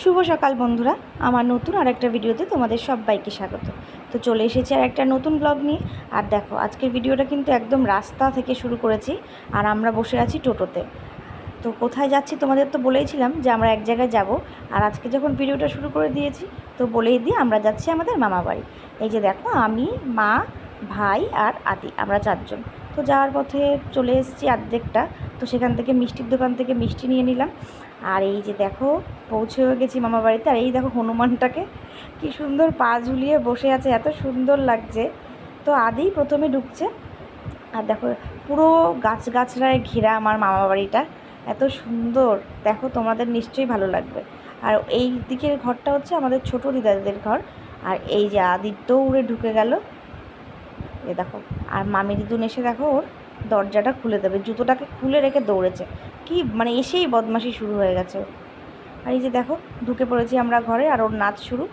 শুভ সকাল বন্ধুরা। আমার নতুন আর একটা ভিডিওতে তোমাদের সবাইকে স্বাগত। তো চলে এসেছি আর একটা নতুন ব্লগ নিয়ে। আর দেখো, আজকের ভিডিওটা কিন্তু একদম রাস্তা থেকে শুরু করেছি আর আমরা বসে আছি টোটোতে। তো কোথায় যাচ্ছি তোমাদের তো বলেইছিলাম যে আমরা এক জায়গায় যাব। আর আজকে যখন ভিডিওটা শুরু করে দিয়েছি, তো বলেই দিয়ে আমরা যাচ্ছি আমাদের মামা বাড়ি এই যে দেখো, আমি, মা, ভাই আর আদি, আমরা চারজন। তো যাওয়ার পথে চলে এসেছি অর্ধেকটা তো সেখান থেকে মিষ্টির দোকান থেকে মিষ্টি নিয়ে নিলাম। আর এই যে দেখো পৌঁছেও গেছি মামা বাড়িতে। আর এই দেখো হনুমানটাকে, কি সুন্দর পা ঝুলিয়ে বসে আছে, এত সুন্দর লাগছে। তো আদিই প্রথমে ঢুকছে। আর দেখো, পুরো গাছ গাছগাছড়ায় ঘেরা আমার মামা বাড়িটা। এত সুন্দর। দেখো, তোমাদের নিশ্চয়ই ভালো লাগবে। আর এই দিকের ঘরটা হচ্ছে আমাদের ছোট দিদাদের ঘর। আর এই যে আদির দৌড়ে ঢুকে গেল। এ দেখো, আর মামি দিদুন এসে দেখো, ওর দরজাটা খুলে দেবে, জুতোটাকে খুলে রেখে দৌড়েছে। কি মানে এসেই বদমাশি শুরু হয়ে গেছে আর এই যে দেখো, ঢুকে পড়েছি আমরা ঘরে, আর ওর নাচ শুরু।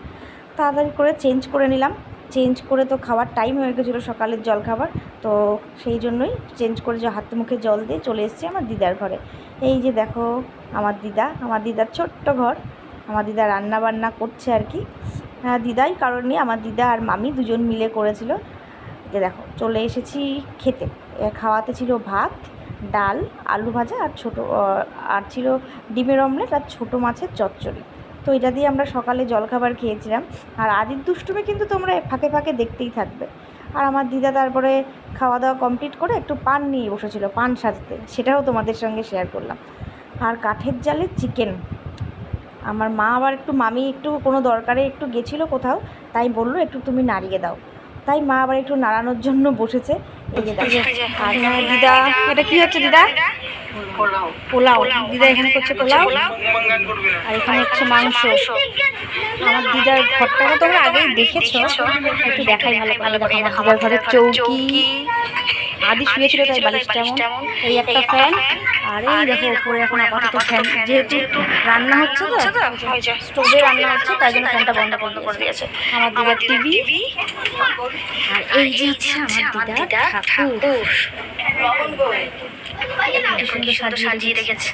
তাড়াতাড়ি করে চেঞ্জ করে নিলাম। চেঞ্জ করে তো খাওয়ার টাইম হয়ে গেছিল সকালের জল খাবার, তো সেই জন্যই চেঞ্জ করে যে হাতে মুখে জল দিয়ে চলে এসেছি আমার দিদার ঘরে। এই যে দেখো, আমার দিদা, আমার দিদার ছোট্ট ঘর, আমার দিদা রান্না বান্না করছে আর কি। হ্যাঁ দিদাই কারণ আমার দিদা আর মামি দুজন মিলে করেছিল। যে দেখো, চলে এসেছি খেতে। খাওয়াতে ছিল ভাত, ডাল, আলু ভাজা আর ছোটো আর ছিল ডিমের অমলেট আর ছোটো মাছের চচ্চড়ি। তো এটা দিয়ে আমরা সকালে জলখাবার খেয়েছিলাম। আর আদির দুষ্টুমি কিন্তু তোমরা ফাঁকে ফাঁকে দেখতেই থাকবে। আর আমার দিদা তারপরে খাওয়া দাওয়া কমপ্লিট করে একটু পান নিয়ে বসেছিল, পান সাজতে। সেটাও তোমাদের সঙ্গে শেয়ার করলাম। আর কাঠের জালে চিকেন আমার মা আবার একটু, মামি একটু কোনো দরকারে একটু গেছিল কোথাও, তাই বলল একটু তুমি নাড়িয়ে দাও। তাই মা আবার একটু নাড়ানোর জন্য বসেছে। এই যে দেখো আর এখানে দিদা এটা কি হচ্ছে দিদা? পোলাও। দিদা এখানে করছে পোলাও। আর এখানে হচ্ছে মাংস। আমার দিদার ঘরটাকে তোমরা আগেই দেখেছ। একটু দেখাই ভালো ভালো দেখো আমার দিদার ঘরের চৌকি। আদি শুয়েছিল তাই বালিশটা এমন এই একটা ফ্যান। আর এই দেখো উপরে এখন আপাতত ফ্যান। যেহেতু রান্না হচ্ছে তো স্টোভে রান্না হচ্ছে তাই জন্য ফ্যানটা বন্ধ বন্ধ করে দিয়েছে। আমার দিদার টিভি। আর এই যে হচ্ছে আমার দিদার ঠাকুর। সুন্দর সাজিয়ে রেখেছে।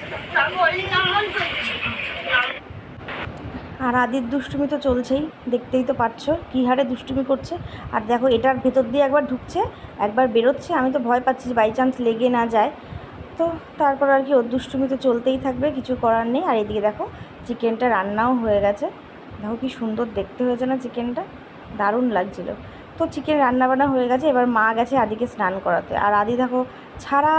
আর আদির দুষ্টুমি তো চলছেই, দেখতেই তো পাচ্ছো কী হারে দুষ্টুমি করছে। আর দেখো, এটার ভেতর দিয়ে একবার ঢুকছে, একবার বেরোচ্ছে, আমি তো ভয় পাচ্ছি যে বাই চান্স লেগে না যায়। তো তারপর আর কি, ওর দুষ্টুমি তো চলতেই থাকবে, কিছু করার নেই। আর এদিকে দেখো, চিকেনটা রান্নাও হয়ে গেছে। দেখো কি সুন্দর দেখতে হয়েছে না চিকেনটা? দারুণ লাগছিল। তো চিকেন রান্নাবান্না হয়ে গেছে, এবার মা গেছে আদিকে স্নান করাতে। আর আদি দেখো, ছাড়া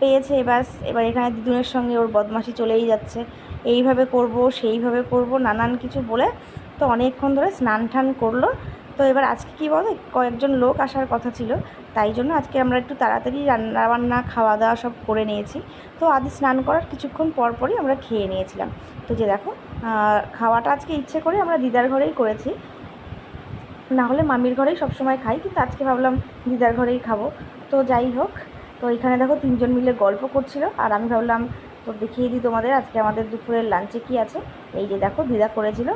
পেয়েছে এবার এবার এখানে দিদুনের সঙ্গে ওর বদমাশি চলেই যাচ্ছে। এইভাবে করব, সেইভাবে করব, নানান কিছু বলে তো অনেকক্ষণ ধরে স্নান টান করল। তো এবার আজকে কী বলো? কয়েকজন লোক আসার কথা ছিল, তাই জন্য আজকে আমরা একটু তাড়াতাড়ি রান্না বান্না, খাওয়া দাওয়া সব করে নিয়েছি। তো আদি স্নান করার কিছুক্ষণ পর পরই আমরা খেয়ে নিয়েছিলাম। তো যে দেখো খাওয়াটা আজকে ইচ্ছে করে আমরা দিদার ঘরেই করেছি। না হলে মামির ঘরেই সবসময় খাই, কিন্তু আজকে ভাবলাম দিদার ঘরেই খাব। তো যাই হোক, তো এখানে দেখো তিনজন মিলে গল্প করছিল, আর আমি ভাবলাম তো দেখিয়ে দিই তোমাদের, আজকে আমাদের দুপুরের লাঞ্চে কি আছে। এই যে দেখো, দিদা করেছিল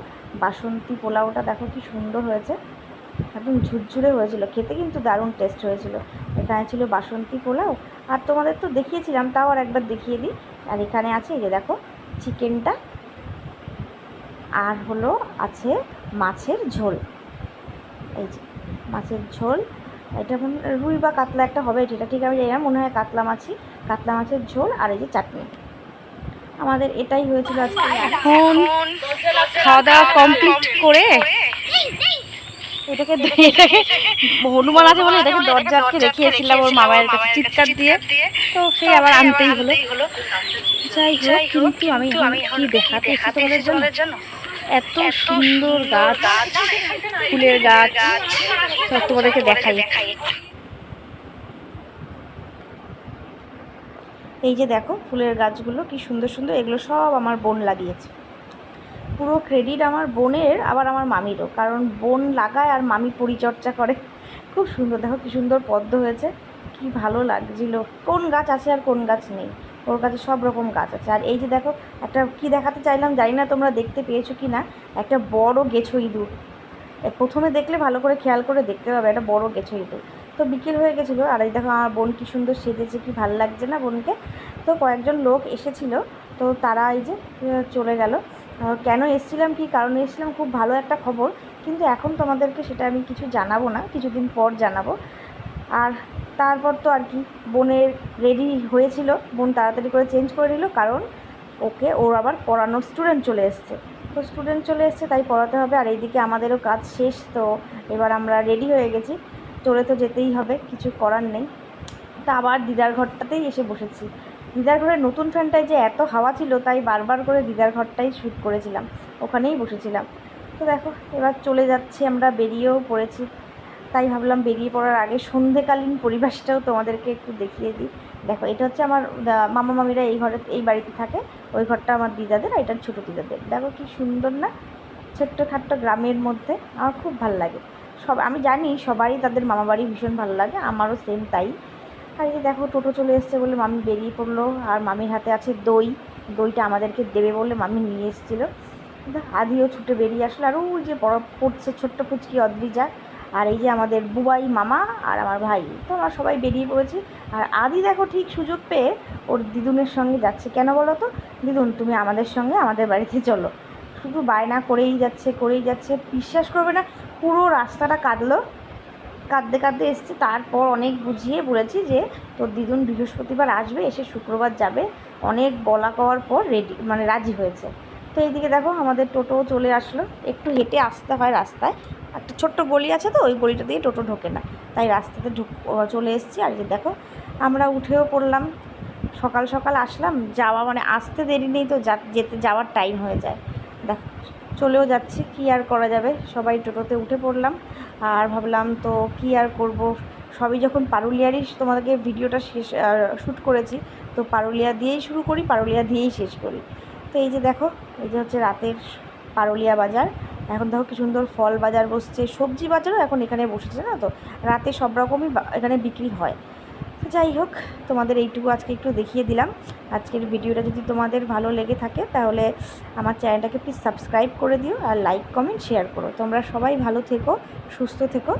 বাসন্তী পোলাওটা, দেখো কি সুন্দর হয়েছে। একদম ঝুরঝুরে হয়েছিল, খেতে কিন্তু দারুণ টেস্ট হয়েছিল। এখানে ছিল বাসন্তী পোলাও। আর তোমাদের তো দেখিয়েছিলাম, তাও আর একবার দেখিয়ে দিই। আর এখানে আছে এই যে দেখো, চিকেনটা। আর হলো আছে মাছের ঝোল। এই যে মাছের ঝোল। এটা রুই বা কাতলা একটা হবে, এটা ঠিক আমি জানি না, মনে হয় কাতলা মাছই কাতলা মাছের ঝোল আর এই যে চাটনি। আমাদের এটাই হয়েছিল আজকে। এখন খাওয়া দাওয়া কমপ্লিট করে এটাকে এটাকে হনুমান আছে বলে এটাকে দরজা আটকে রেখেছিলাম ওর মামায়ের কাছে চিৎকার দিয়ে। তো সে আবার আনতেই হলো। যাই হোক কিন্তু আমি এখন কি দেখাতে এসেছি তোমাদের জন্য? এত সুন্দর গাছ ফুলের গাছ। তোমাদেরকে দেখাই। এই যে দেখো, ফুলের গাছগুলো কি সুন্দর সুন্দর, এগুলো সব আমার বোন লাগিয়েছে। পুরো ক্রেডিট আমার বোনের, আবার আমার মামিরও, কারণ বোন লাগায় আর মামি পরিচর্যা করে। খুব সুন্দর, দেখো কি সুন্দর পদ্ম হয়েছে, কি ভালো লাগছিল। কোন গাছ আছে আর কোন গাছ নেই, ওর কাছে সব রকম গাছ আছে। আর এই যে দেখো, একটা কি দেখাতে চাইলাম জানি না তোমরা দেখতে পেয়েছ কি না একটা বড় গেছো ইঁদুর প্রথমে দেখলে ভালো করে খেয়াল করে দেখতে পাবে, একটা বড় গেছো ইঁদুর তো বিকেল হয়ে গেছিল, আর এই দেখো আমার বোন কি সুন্দর সেজেছে, কি ভালো লাগছে না বোনকে? তো কয়েকজন লোক এসেছিল, তো তারা এই যে চলে গেল। কেন এসেছিলাম, কি কারণে এসেছিলাম, খুব ভালো একটা খবর, কিন্তু এখন তোমাদেরকে সেটা আমি কিছু জানাব না, কিছুদিন পর জানাব। আর তারপর তো আর কি, বোনের রেডি হয়েছিল, বোন তাড়াতাড়ি করে চেঞ্জ করে নিল, কারণ ওকে, ওর আবার পড়ানোর স্টুডেন্ট চলে এসছে। তো স্টুডেন্ট চলে এসছে, তাই পড়াতে হবে, আর এইদিকে আমাদেরও কাজ শেষ, তো এবার আমরা রেডি হয়ে গেছি। চলে তো যেতেই হবে, কিছু করার নেই। তা আবার দিদার ঘরটাতেই এসে বসেছি। দিদার ঘরের নতুন ফ্যানটায় যে এত হাওয়া ছিল, তাই বারবার করে দিদার ঘরটাই শ্যুট করেছিলাম। ওখানেই বসেছিলাম। তো দেখো, এবার চলে যাচ্ছি আমরা, বেরিয়েও পড়েছি। তাই ভাবলাম বেরিয়ে পড়ার আগে সন্ধেকালীন পরিবেশটাও তোমাদেরকে একটু দেখিয়ে দিই। দেখো, এটা হচ্ছে আমার মামা মামিরা এই ঘরে, এই বাড়িতে থাকে। ওই ঘরটা আমার দিদাদের আর এটা ছোটো দিদাদের। দেখো কি সুন্দর না, ছোট্ট খাট্ট গ্রামের মধ্যে। আমার খুব ভালো লাগে। সব, আমি জানি সবারই তাদের মামা বাড়ি ভীষণ ভালো লাগে, আমারও সেম তাই। আর এই দেখো, টোটো চলে এসছে বলে মামি বেরিয়ে পড়ল, আর মামির হাতে আছে দই, দইটা আমাদেরকে দেবে বলে মামি নিয়ে এসেছিল। আদিও ছুটে বেরিয়ে আসলো, আর ওই যে বড় পড়ছে ছোট্ট পুচকি অদ্রিজা, আর এই যে আমাদের বুবাই মামা আর আমার ভাই, তো আমরা সবাই বেরিয়ে পড়েছি। আর আদি দেখো ঠিক সুযোগ পেয়ে ওর দিদুনের সঙ্গে যাচ্ছে। কেন বলো তো? দিদুন, তুমি আমাদের সঙ্গে আমাদের বাড়িতে চলো। শুধু বায়না করেই যাচ্ছে করেই যাচ্ছে, বিশ্বাস করবে না পুরো রাস্তাটা কাঁদলো কাঁদতে কাঁদতে এসছে। তারপর অনেক বুঝিয়ে বলেছি যে, তোর দিদুন বৃহস্পতিবার আসবে, এসে শুক্রবার যাবে। অনেক বলা কওয়ার পর রেডি মানে রাজি হয়েছে। তো এইদিকে দেখো, আমাদের টোটো চলে আসলো। একটু হেঁটে আসতে হয় রাস্তায়। একটা ছোট্ট গলি আছে তো, ওই গলিটা দিয়ে টোটো ঢোকে না। তাই রাস্তাতে ঢুক চলে এসেছি। আর দেখো, আমরা উঠেও পড়লাম। সকাল সকাল আসলাম। যাওয়া মানে আসতে দেরি নেই তো যেতে, যাওয়ার টাইম হয়ে যায়। চলেও যাচ্ছি, কি আর করা যাবে? সবাই টোটোতে উঠে পড়লাম আর ভাবলাম তো কি আর করব? সবই যখন পারুলিয়ারই তোমাদেরকে ভিডিওটা শেষ শ্যুট করেছি, তো পারুলিয়া দিয়েই শুরু করি, পারুলিয়া দিয়েই শেষ করি। তো এই যে দেখো, এই যে হচ্ছে রাতের পারুলিয়া বাজার। এখন দেখো কি সুন্দর ফল বাজার বসছে, সবজি বাজারও এখন এখানে বসেছে না তো? রাতে সব রকমই এখানে বিক্রি হয়। যাই হোক, তোমাদের এইটুকু আজকে একটু দেখিয়ে দিলাম। আজকের ভিডিওটা যদি তোমাদের ভালো লেগে থাকে, তাহলে আমার চ্যানেলটাকে প্লিজ সাবস্ক্রাইব করে দিও আর লাইক কমেন্ট শেয়ার করো। তোমরা সবাই ভালো থেকো, সুস্থ থেকো।